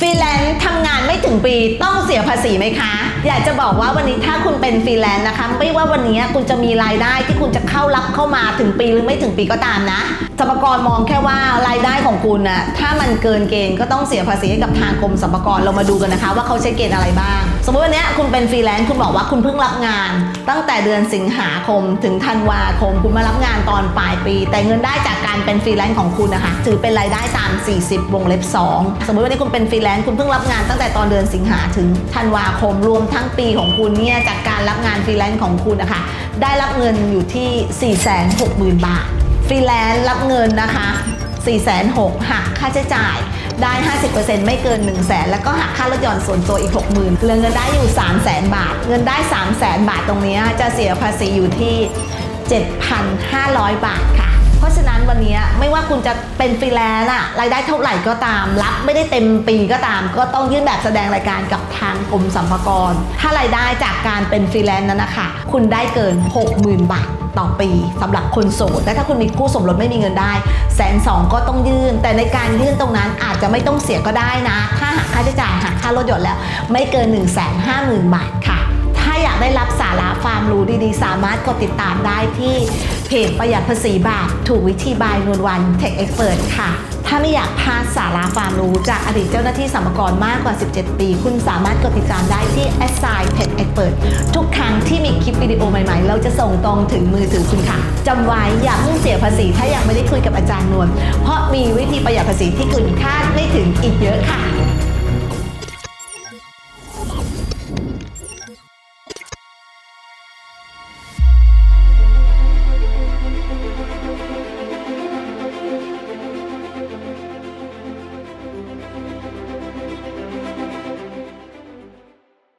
ฟรีแลนซ์ทำงาน ถึงปีต้องเสียภาษีไหมคะ อยากจะบอกว่าวันนี้ถ้าคุณเป็นฟรีแลนซ์นะคะ ไม่ว่าวันนี้คุณจะมีรายได้ที่คุณจะเข้ารับเข้ามาถึงปีหรือไม่ถึงปีก็ตามนะสรรพากรมองแค่ว่ารายได้ของคุณน่ะถ้ามันเกินเกณฑ์ก็ต้องเสียภาษีให้กับทางกรมสรรพากรเรามาดูกันนะคะ ว่าเขาใช้เกณฑ์อะไรบ้าง สมมติวันนี้คุณเป็นฟรีแลนซ์คุณบอกว่าคุณเพิ่งรับงาน ตั้งแต่เดือนสิงหาคมถึงธันวาคม คุณมารับงานตอนปลายปี แต่เงินได้จากการเป็นฟรีแลนซ์ของคุณนะคะถือเป็นรายได้ตาม 40 วงเล็บ 2 สมมติวันนี้คุณเป็นฟรีแลนซ์คุณเพิ่งรับงานตั้งแต่ตอนเดือนสิงหาถึงธันวาคมรวมทั้งปีของคุณเนี่ยจากการรับงานฟรีแลนซ์ของคุณนะคะได้รับเงินอยู่ที่ 460,000 บาท ฟรีแลนซ์รับเงินนะคะ4 6 0 0 0หักค่าใช้จ่ายได้ 50%ไม่เกิน 1 0 0 0 0แสนแล้วก็หักค่าลดหย่อนส่วนตัวอีก 60,000เหลือเงินได้อยู่ 3 0 0แสนบาท เงินได้ 3 0 0แสนบาทตรงนี้จะเสียภาษีอยู่ที่ 7,500 บาทค่ะ เพราะฉะนั้นวันนี้ไม่ว่าคุณจะเป็นฟรีแลนซ์อะรายได้เท่าไหร่ก็ตาม รับไม่ได้เต็มปีก็ตาม ก็ต้องยื่นแบบแสดงรายการกับทางกรมสรรพากร ถ้ารายได้จากการเป็นฟรีแลนซ์นั้นนะคะ คุณได้เกิน 60,000 บาทต่อปีสำหรับคนโสดและถ้าคุณมีคู่สมรสไม่มีเงินได้แสนสองก็ต้องยื่น แต่ในการยื่นตรงนั้นอาจจะไม่ต้องเสียก็ได้นะ ถ้าหักค่าใช้จ่ายหักค่ารถยนต์แล้ว ไม่เกิน 1 5 0 0 0 0 บาทค่ะ อยากได้รับสาระความรู้ดีๆ สามารถกดติดตามได้ที่เพจประหยัดภาษีบาท ถูกวิธีบายนวลวัน Tech Expert ค่ะ ถ้าไม่อยากพลาดสาระความรู้จากอดีตเจ้าหน้าที่สัมภากรมากกว่า 17 ปี คุณสามารถกดติดตามได้ที่ a s s i g n Tech Expert ทุกครั้งที่มีคลิปวิดีโอใหม่ๆ เราจะส่งตรงถึงมือถือคุณค่ะจำไว้อย่าเพิ่งเสียภาษี ถ้ายังไม่ได้คุยกับอาจารย์นวลเพราะมีวิธีประหยัดภาษีที่คุณคาดไม่ถึงอีกเยอะค่ะ